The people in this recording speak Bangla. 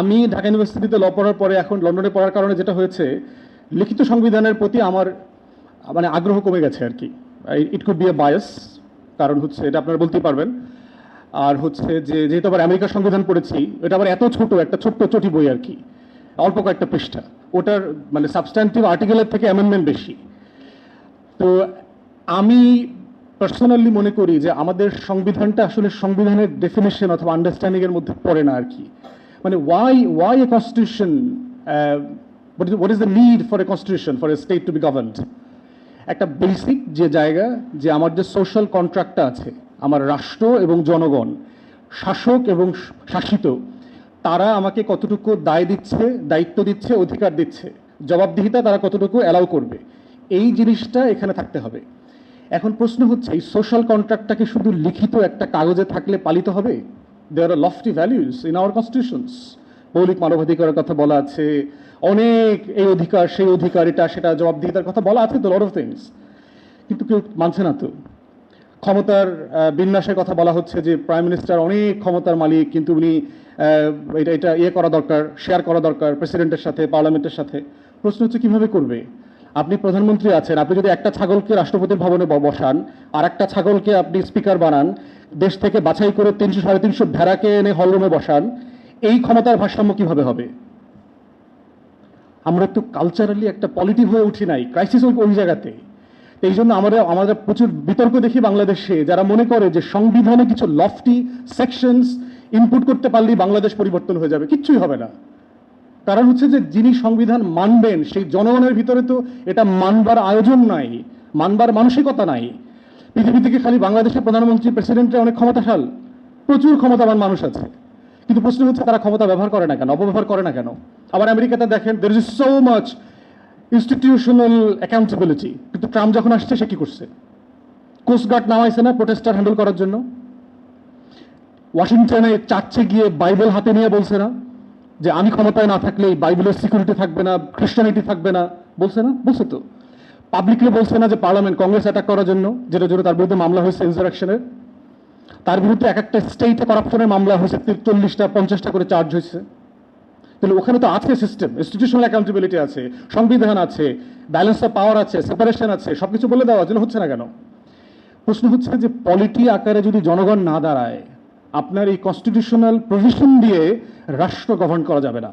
আমি ঢাকা ইউনিভার্সিটিতে ল পড়ার পরে এখন লন্ডনে পড়ার কারণে যেটা হয়েছে, লিখিত সংবিধানের প্রতি আমার মানে আগ্রহ কমে গেছে আর কি। It could be a bias কারণ হচ্ছে এটা আপনারা বলতেই পারবেন। আর হচ্ছে যে, যেহেতু আবার আমেরিকার সংবিধান পড়েছি, এটা আবার এত ছোট, একটা ছোট্ট চটি বই আর কি, অল্প কয়েকটা পৃষ্ঠা। ওটার মানে সাবস্ট্যান্টিভ আর্টিকেলের থেকে অ্যামেন্ডমেন্ট বেশি। তো আমি পার্সোনালি মনে করি যে আমাদের সংবিধানটা আসলে সংবিধানের ডেফিনেশন অথবা আন্ডারস্ট্যান্ডিং এর মধ্যে পড়ে না আর কি। মানে why why a constitution what is the need for a constitution for a state to be governed একটা বেসিক যে জায়গা, যে আমার যে সোশ্যাল কন্ট্রাক্টটা আছে, আমার রাষ্ট্র এবং জনগণ, শাসক এবং শাসিত, তারা আমাকে কতটুকু দায় দিচ্ছে, দায়িত্ব দিচ্ছে, অধিকার দিচ্ছে, জবাবদিহিতা তারা কতটুকু অ্যালাউ করবে, এই জিনিসটা এখানে থাকতে হবে। এখন প্রশ্ন হচ্ছে, এই সোশ্যাল কন্ট্রাক্টটাকে শুধু লিখিত একটা কাগজে থাকলে পালিত হবে? There are lofty values in our constitutions মৌলিক মানবাধিকারের কথা বলা আছে। অনেক এই অধিকার, সেই অধিকার এটা সেটা জবাবদিহিতার কথা বলা আছে তো লট অফ থিংস কিন্তু কেউ মানছে না তো। ক্ষমতার বিন্যাসের কথা বলা হচ্ছে যে প্রাইম মিনিস্টার অনেক ক্ষমতার মালিক, কিন্তু উনি এটা এটা ইয়ে করা দরকার শেয়ার করা দরকার প্রেসিডেন্টের সাথে পার্লামেন্টের সাথে। প্রশ্ন হচ্ছে কীভাবে করবে? আপনি প্রধানমন্ত্রী আছেন, আপনি যদি একটা ছাগলকে রাষ্ট্রপতির ভবনে বসান আর একটা ছাগলকে আপনি স্পিকার বানান দেশ থেকে বাছাই করে তিনশো, সাড়ে তিনশো ভেড়াকে এনে হলরুমে বসান, এই ক্ষমতার ভারসাম্য কীভাবে হবে? আমরা একটু কালচারালি একটা পলিটিভ হয়ে উঠি নাই ক্রাইসিস ওই জায়গাতে। এই জন্য আমাদের আমাদের প্রচুর বিতর্ক দেখি বাংলাদেশে, যারা মনে করে যে সংবিধানে কিছু লফটি সেকশনস ইনপুট করতে পারলেই বাংলাদেশ পরিবর্তন হয়ে যাবে, কিচ্ছুই হবে না। কারণ হচ্ছে যে যিনি সংবিধান মানবেন, সেই জনগণের ভিতরে তো এটা মানবার আয়োজন নাই, মানবার মানসিকতা নাই। পৃথিবী থেকে খালি বাংলাদেশের প্রধানমন্ত্রী, প্রেসিডেন্টের অনেক ক্ষমতাশাল। প্রচুর ক্ষমতাবান মানুষ আছে। কিন্তু প্রশ্ন হচ্ছে, তারা ক্ষমতা ব্যবহার করে না কেন, অপব্যবহার করে না কেন? আবার আমেরিকাতে দেখেন there is so much institutional accountability কিন্তু ট্রাম্প যখন আসছে, সে কি করছে? কোস্টগার্ড নামাইছে না প্রোটেস্টার হ্যান্ডেল করার জন্য? ওয়াশিংটনে চার্চে গিয়ে বাইবেল হাতে নিয়ে বলছে না? যে আমি ক্ষমতায় না থাকলে বাইবেলের সিকিউরিটি থাকবে না খ্রিস্টানিটি থাকবে না, বলছে না? বলছে তো। পাবলিকলি বলছে না যে পার্লামেন্ট কংগ্রেস অ্যাটাক করার জন্য যেটা জন্য তার বিরুদ্ধে মামলা হয়েছে ইনসারেকশনের তার বিরুদ্ধে এক একটা স্টেটে করাপশনের মামলা হয়েছে চল্লিশটা পঞ্চাশটা করে চার্জ হয়েছে। তাহলে ওখানে তো আছে সিস্টেম ইনস্টিটিউশনাল অ্যাকাউন্টেবিলিটি আছে, সংবিধান আছে ব্যালেন্স অফ পাওয়ার আছে সেপারেশন আছে সব কিছু বলে দেওয়া, যেন হচ্ছে না কেন? প্রশ্ন হচ্ছে যে পলিটি আকারে যদি জনগণ না দাঁড়ায়, আপনার এই কনস্টিটিউশনাল প্রভিশন দিয়ে রাষ্ট্র গভর্ন করা যাবে না।